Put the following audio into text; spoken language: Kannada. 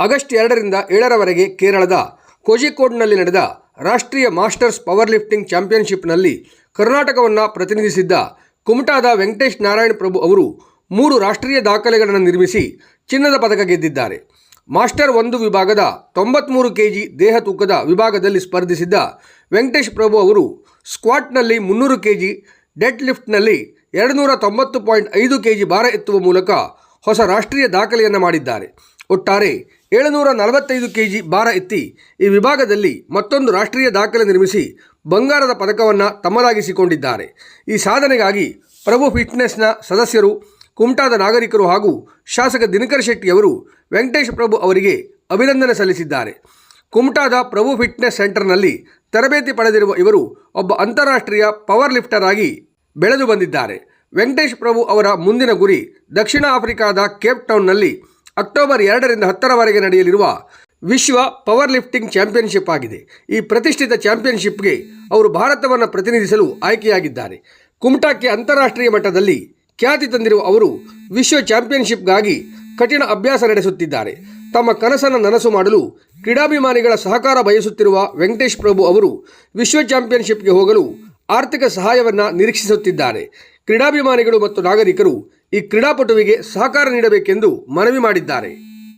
ಆಗಸ್ಟ್ ಎರಡರಿಂದ ಏಳರವರೆಗೆ ಕೇರಳದ ಕೋಜಿಕೋಡ್ನಲ್ಲಿ ನಡೆದ ರಾಷ್ಟ್ರೀಯ ಮಾಸ್ಟರ್ಸ್ ಪವರ್ ಲಿಫ್ಟಿಂಗ್ ಚಾಂಪಿಯನ್ಶಿಪ್ನಲ್ಲಿ ಕರ್ನಾಟಕವನ್ನು ಪ್ರತಿನಿಧಿಸಿದ್ದ ಕುಮಟಾದ ವೆಂಕಟೇಶ್ ನಾರಾಯಣ್ ಪ್ರಭು ಅವರು ಮೂರು ರಾಷ್ಟ್ರೀಯ ದಾಖಲೆಗಳನ್ನು ನಿರ್ಮಿಸಿ ಚಿನ್ನದ ಪದಕ ಗೆದ್ದಿದ್ದಾರೆ. ಮಾಸ್ಟರ್ ಒಂದು ವಿಭಾಗದ ತೊಂಬತ್ಮೂರು ಕೆಜಿ ದೇಹ ತೂಕದ ವಿಭಾಗದಲ್ಲಿ ಸ್ಪರ್ಧಿಸಿದ್ದ ವೆಂಕಟೇಶ್ ಪ್ರಭು ಅವರು ಸ್ಕ್ವಾಟ್ನಲ್ಲಿ ಮುನ್ನೂರು ಕೆಜಿ ಡೆಡ್ ಲಿಫ್ಟ್ನಲ್ಲಿ ಎರಡು ನೂರ ತೊಂಬತ್ತು ಪಾಯಿಂಟ್ ಐದು ಕೆಜಿ ಭಾರ ಎತ್ತುವ ಮೂಲಕ ಹೊಸ ರಾಷ್ಟ್ರೀಯ ದಾಖಲೆಯನ್ನು ಮಾಡಿದ್ದಾರೆ. ಒಟ್ಟಾರೆ ಏಳುನೂರ ನಲವತ್ತೈದು ಕೆಜಿ ಭಾರ ಎತ್ತಿ ಈ ವಿಭಾಗದಲ್ಲಿ ಮತ್ತೊಂದು ರಾಷ್ಟ್ರೀಯ ದಾಖಲೆ ನಿರ್ಮಿಸಿ ಬಂಗಾರದ ಪದಕವನ್ನು ತಮ್ಮದಾಗಿಸಿಕೊಂಡಿದ್ದಾರೆ. ಈ ಸಾಧನೆಗಾಗಿ ಪ್ರಭು ಫಿಟ್ನೆಸ್ನ ಸದಸ್ಯರು, ಕುಮಟಾದ ನಾಗರಿಕರು ಹಾಗೂ ಶಾಸಕ ದಿನಕರ್ ಶೆಟ್ಟಿಯವರು ವೆಂಕಟೇಶ್ ಪ್ರಭು ಅವರಿಗೆ ಅಭಿನಂದನೆ ಸಲ್ಲಿಸಿದ್ದಾರೆ. ಕುಮಟಾದ ಪ್ರಭು ಫಿಟ್ನೆಸ್ ಸೆಂಟರ್ನಲ್ಲಿ ತರಬೇತಿ ಪಡೆದಿರುವ ಇವರು ಒಬ್ಬ ಅಂತಾರಾಷ್ಟ್ರೀಯ ಪವರ್ ಲಿಫ್ಟರ್ ಆಗಿ ಬೆಳೆದು ಬಂದಿದ್ದಾರೆ. ವೆಂಕಟೇಶ್ ಪ್ರಭು ಅವರ ಮುಂದಿನ ಗುರಿ ದಕ್ಷಿಣ ಆಫ್ರಿಕಾದ ಕೇಪ್ ಟೌನ್ನಲ್ಲಿ ಅಕ್ಟೋಬರ್ ಎರಡರಿಂದ ಹತ್ತರವರೆಗೆ ನಡೆಯಲಿರುವ ವಿಶ್ವ ಪವರ್ ಲಿಫ್ಟಿಂಗ್ ಚಾಂಪಿಯನ್ಶಿಪ್ ಆಗಿದೆ. ಈ ಪ್ರತಿಷ್ಠಿತ ಚಾಂಪಿಯನ್ಶಿಪ್ಗೆ ಅವರು ಭಾರತವನ್ನು ಪ್ರತಿನಿಧಿಸಲು ಆಯ್ಕೆಯಾಗಿದ್ದಾರೆ. ಕುಮಟಾಕ್ಕೆ ಅಂತಾರಾಷ್ಟ್ರೀಯ ಮಟ್ಟದಲ್ಲಿ ಖ್ಯಾತಿ ತಂದಿರುವ ಅವರು ವಿಶ್ವ ಚಾಂಪಿಯನ್ಶಿಪ್ಗಾಗಿ ಕಠಿಣ ಅಭ್ಯಾಸ ನಡೆಸುತ್ತಿದ್ದಾರೆ. ತಮ್ಮ ಕನಸನ್ನು ನನಸು ಮಾಡಲು ಕ್ರೀಡಾಭಿಮಾನಿಗಳ ಸಹಕಾರ ಬಯಸುತ್ತಿರುವ ವೆಂಕಟೇಶ್ ಪ್ರಭು ಅವರು ವಿಶ್ವ ಚಾಂಪಿಯನ್ಶಿಪ್ಗೆ ಹೋಗಲು ಆರ್ಥಿಕ ಸಹಾಯವನ್ನು ನಿರೀಕ್ಷಿಸುತ್ತಿದ್ದಾರೆ. ಕ್ರೀಡಾಭಿಮಾನಿಗಳು ಮತ್ತು ನಾಗರಿಕರು ಈ ಕ್ರೀಡಾಪಟುವಿಗೆ ಸಹಕಾರ ನೀಡಬೇಕೆಂದು ಮನವಿ ಮಾಡಿದ್ದಾರೆ.